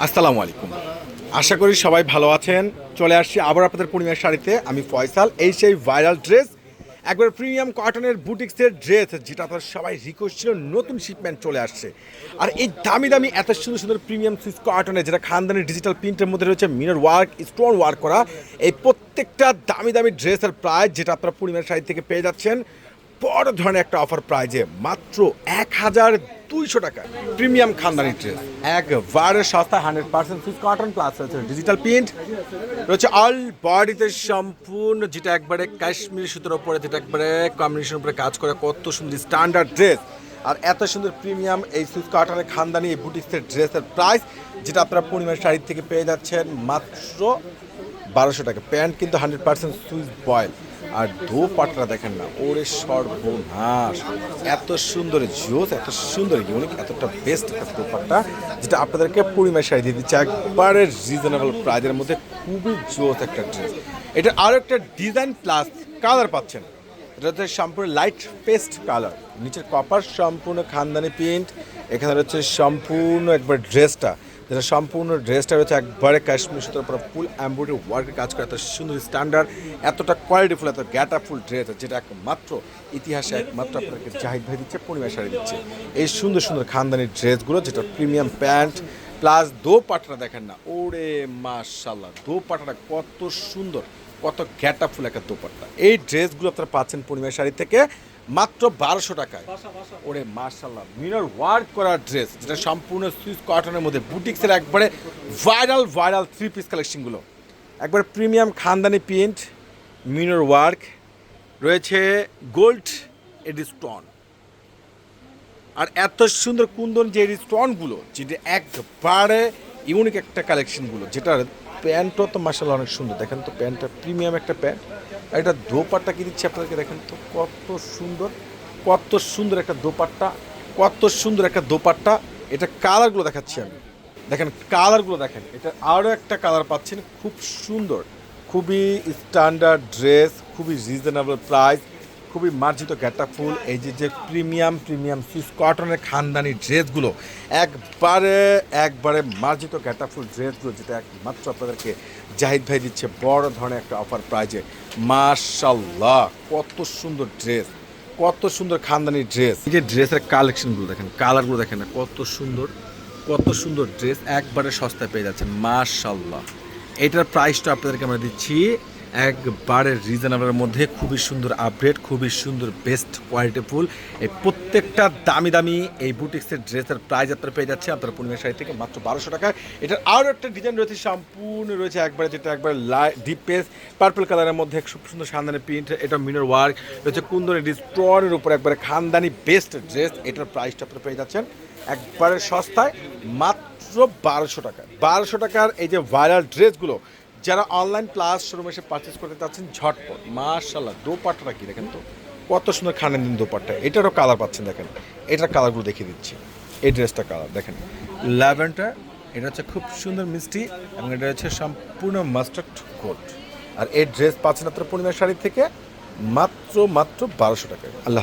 আসসালামু আলাইকুম। আশা করি সবাই ভালো আছেন। চলে আসছি আবার আপনাদের পূর্ণিমার শাড়িতে। আমি ফয়সাল, এই সেই ভাইরাল ড্রেস। একবার প্রিমিয়াম কটনের বুটিক্সের ড্রেস, যেটা আপনার সবাই রিকোয়েস্ট ছিল, নতুন শিপমেন্ট চলে আসছে। আর এই দামি দামি এত সুন্দর সুন্দর প্রিমিয়াম সুইস কটনের যেটা খানদানি ডিজিটাল প্রিন্টের মধ্যে রয়েছে মিনার ওয়ার্ক স্টোন ওয়ার্ক করা, এই প্রত্যেকটা দামি দামি ড্রেসের প্রাইস যেটা আপনারা পূর্ণিমার শাড়ি থেকে পেয়ে যাচ্ছেন। বড় ধরনের একটা অফার প্রাইজে মাত্র এক হাজার দুইশো টাকা। প্রিমিয়াম খানদানি ড্রেস একবারে সস্তা hundred percent Swiss cotton plus রয়েছে ডিজিটাল প্রিন্ট রয়েছে অল বডিতে সম্পূর্ণ, যেটা একবারে কাশ্মীর সুতোর উপরে, যেটা একবারে কম্বিনেশন উপরে কাজ করে, কত সুন্দর স্ট্যান্ডার্ড ড্রেস আর এত সুন্দর প্রিমিয়াম এই সুইস কটনের খানদানি এই বুটিক্সের ড্রেসের প্রাইস যেটা আপনারা পূর্ণিমার শাড়ির থেকে পেয়ে যাচ্ছেন মাত্র বারোশো টাকা। প্যান্ট কিন্তু হান্ড্রেড পার্সেন্ট সুইচ বয়েল আর দোপাট্টা দেখেন না, ওরে সর্বনাশ। এত সুন্দর জোস, এত সুন্দর ইউনিক এতটা বেস্ট একটা দোপাট্টা, যেটা আপনাদেরকে পূর্ণিমার শাড়ি দিয়ে দিচ্ছে। একবারে রিজনেবল প্রাইজের মধ্যে খুবই জোস একটা ড্রেস এটা আরও একটা ডিজাইন প্লাস কালার পাচ্ছেন। এটা হচ্ছে সম্পূর্ণ লাইট পেস্ট কালার নিচের কপার সম্পূর্ণ খানদানি প্রিন্ট এখানে রয়েছে সম্পূর্ণ একবার ড্রেসটা যেটা সম্পূর্ণ ড্রেসটা রয়েছে একবারে কাশ্মীর সুতোর উপর ফুল এম্ব্রয়ডারি ওয়ার্কের কাজ করে। এত সুন্দর স্ট্যান্ডার্ড এতটা কোয়ালিটিফুল এত গ্যাটাফুল ড্রেস যেটা একমাত্র ইতিহাসে, একমাত্র আপনাকে জাহিদ ভাই দিচ্ছে, পূর্ণিমা শাড়ি দিচ্ছে। এই সুন্দর সুন্দর খানদানি ড্রেসগুলো, যেটা প্রিমিয়াম প্যান্ট প্লাস দো পাটটা দেখেন না, ওরে মাশাল্লাহ দো পাটাটা কত সুন্দর, কত গ্যাটাফুল একটা দোপাট্টা। এই ড্রেসগুলো আপনারা পাচ্ছেন পূর্ণিমা শাড়ি থেকে। মাত্র বারোশো টাকায়। ওরে মার্শাল্লাহ মিনার ওয়ার্ক করা ড্রেস, যেটা সম্পূর্ণ সুইস কটনের মধ্যে, বুটিক্সের একবারে ভাইরাল ভাইরাল থ্রি পিস কালেকশনগুলো একবার প্রিমিয়াম খানদানি প্রিন্ট মিরর ওয়ার্ক, রয়েছে গোল্ড এডিস্টন আর এত সুন্দর কুন্দন যে স্টোনগুলো, যেটা একবারে ইউনিক একটা কালেকশনগুলো যেটার প্যান্টও তো মাসাল অনেক সুন্দর। দেখেন তো প্যান্টটা প্রিমিয়াম একটা প্যান্ট। এটা দোপাট্টা কি দিচ্ছি আপনাদেরকে দেখেন তো, কত সুন্দর কত সুন্দর একটা দোপাট্টা, কত সুন্দর একটা দোপাট্টা। এটা কালারগুলো দেখাচ্ছি আমি। দেখেন, কালারগুলো দেখেন। এটা আরও একটা কালার পাচ্ছেন, খুব সুন্দর। খুবই স্ট্যান্ডার্ড ড্রেস খুবই রিজনেবল প্রাইস খুবই মার্জিত গ্যাটা ফুল। এই যে যে প্রিমিয়াম প্রিমিয়াম সুইস কটনের খানদানি ড্রেসগুলো, একবারে একবারে মার্জিত গ্যাটা ফুল ড্রেসগুলো, যেটা একমাত্র আপনাদেরকে জাহিদ ভাই দিচ্ছে বড় ধরনের একটা অফার প্রাইজে মাশাল্লাহ কত সুন্দর ড্রেস, কত সুন্দর খানদানি ড্রেস। এই যে ড্রেসের কালেকশনগুলো দেখেন কালারগুলো দেখেন না, কত সুন্দর কত সুন্দর ড্রেস, একবারে সস্তায় পেয়ে যাচ্ছেন মাশাল্লাহ এটার প্রাইসটা আপনাদেরকে আমরা দিচ্ছি একবারে রিজনেবলের মধ্যে খুবই সুন্দর আপডেট খুবই সুন্দর বেস্ট কোয়ালিটিফুল এই প্রত্যেকটা দামি দামি এই বুটিক্সের ড্রেসের প্রাইস আপনারা পেয়ে যাচ্ছে আপনারা পূর্ণিমা শাড়ি থেকে মাত্র বারোশো টাকা এটার আরও একটা ডিজাইন রয়েছে, সম্পূর্ণ রয়েছে একবারে, যেটা একবার ডিপ পেস পার্পল কালারের মধ্যে, খুব সুন্দর খানদানি প্রিন্ট এটা মিনার ওয়ার্ক রয়েছে কুন্দন স্টোনের উপর একবারে খানদানি বেস্ট ড্রেস এটার প্রাইসটা আপনারা পেয়ে যাচ্ছেন একবারে সস্তায়, মাত্র বারোশো টাকা বারোশো টাকার এই যে ভাইরাল ড্রেসগুলো যারা অনলাইন প্লাস শোরুম এসে পারচেস করতে চাচ্ছেন ঝটপট মার্শাল্লাহ দোপাট্টাটা কি দেখেন তো? কত সুন্দর খানের দিন দোপাট্টা। এটারও কালার পাচ্ছেন দেখেন। এটার কালারগুলো দেখিয়ে দিচ্ছি। এই ড্রেসটা কালার দেখেন। ল্যাভেন্ডার এটা হচ্ছে খুব সুন্দর মিষ্টি এবং এটা হচ্ছে সম্পূর্ণ মাস্টার্ড কোট আর এই ড্রেস পাচ্ছেন আপনার পূর্ণিমা শাড়ি থেকে মাত্র মাত্র বারোশো টাকা আল্লাহ